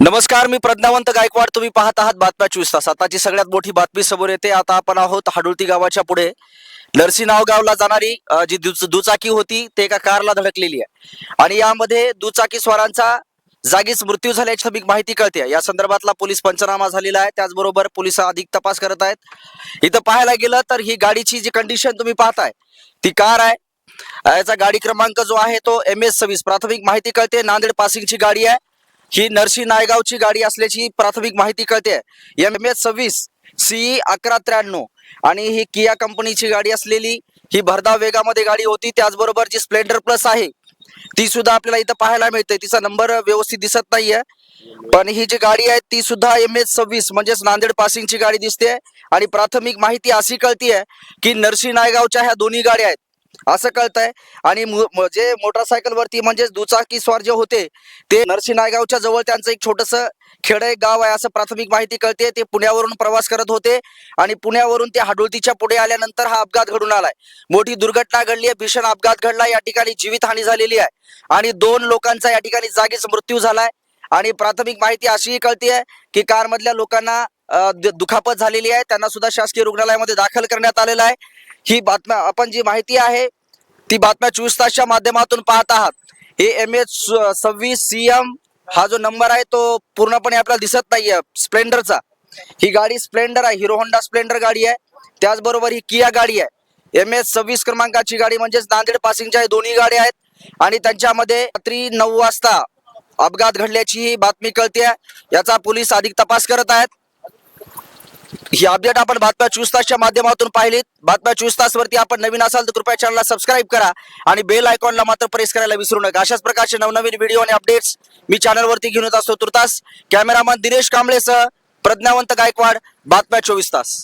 नमस्कार मी प्रज्ञावंत गायकवाड. तुम्ही पाहत आहात बातम्या चोवीस तास. आताची सगळ्यात मोठी बातमी समोर येते. आता आपण आहोत हाडुळती गावाच्या पुढे. नरसिंहनाव गावला जाणारी जी दुचाकी होती ते एका कारला धडकलेली आहे. आणि यामध्ये दुचाकी स्वारांचा जागीच मृत्यू झाल्याची मी माहिती कळते. या संदर्भातला पोलीस पंचनामा झालेला आहे. त्याचबरोबर पोलीस अधिक तपास करत आहेत. इथं पाहायला गेलं तर ही गाडीची जी कंडिशन तुम्ही पाहताय ती कार आहे. याचा गाडी क्रमांक जो आहे तो एम एस सव्वीस. प्राथमिक माहिती कळते. नांदेड पासिंगची गाडी आहे. ही नरसी नायगावची गाडी असल्याची प्राथमिक माहिती कळते. एम एस सव्वीस सी अकरा त्र्याण्णव आणि ही किया कंपनीची गाडी असलेली ही भरधाव वेगामध्ये गाडी होती. त्याचबरोबर जी स्प्लेंडर प्लस आहे ती सुद्धा आपल्याला इथं पाहायला मिळते. तिचा नंबर व्यवस्थित दिसत नाहीये. पण ही जी गाडी आहे ती सुद्धा एम एच सव्वीस म्हणजेच नांदेड पासिंगची गाडी दिसते. आणि प्राथमिक माहिती अशी कळतीये की नरसी नायगावच्या ह्या दोन्ही गाड्या आहेत. असं कळतंय. आणि जे मोटरसायकल वरती म्हणजेच दुचाकी स्वार जे होते ते नरसी नायगावच्या जवळ त्यांचं एक छोटस खेड एक गाव आहे असं प्राथमिक माहिती कळते. ते पुण्यावरून प्रवास करत होते आणि पुण्यावरून ते हाडोळतीच्या पुढे आल्यानंतर हा अपघात घडून आलाय. मोठी दुर्घटना घडली आहे भीषण अपघात घडला या ठिकाणी जीवितहानी झालेली आहे. आणि दोन लोकांचा या ठिकाणी जागीच मृत्यू झालाय. आणि प्राथमिक माहिती अशीही कळते की कार मधल्या लोकांना दुखापत झालेली आहे. त्यांना सुद्धा शासकीय रुग्णालयामध्ये दाखल करण्यात आलेलं आहे. ही बातम्या आपण जी माहिती आहे ती बातम्या चोवीस तासच्या माध्यमातून पाहत आहात. हे एम एच सव्वीस सी एम हा जो नंबर आहे तो पूर्णपणे आपल्याला दिसत नाहीये स्प्लेंडरचा. ही गाडी स्प्लेंडर आहे हिरो होंडा स्प्लेंडर गाडी आहे. त्याचबरोबर ही किया गाडी आहे. एम एच सव्वीस क्रमांकाची गाडी म्हणजेच नांदेड पासिंगच्या दोन्ही गाड्या आहेत. आणि त्यांच्यामध्ये रात्री नऊ वाजता अपघात घडल्याची ही बातमी कळते याचा पोलीस अधिक तपास करत आहेत. ही अपडेट आपण बातम्या चोवीस तासच्या माध्यमातून पाहिलीत. बातम्या चोवीस तास वरती आपण नवीन असाल तर कृपया चॅनलला सबस्क्राईब करा आणि बेल आयकॉनला मात्र प्रेस करायला विसरू नका. अशाच प्रकारचे नवनवीन व्हिडिओ आणि अपडेट्स मी चॅनलवरती घेऊन येत असतो तुर्तास. कॅमेरामन दिनेश कांबळेसह प्रज्ञावंत गायकवाड बातम्या चोवीस तास.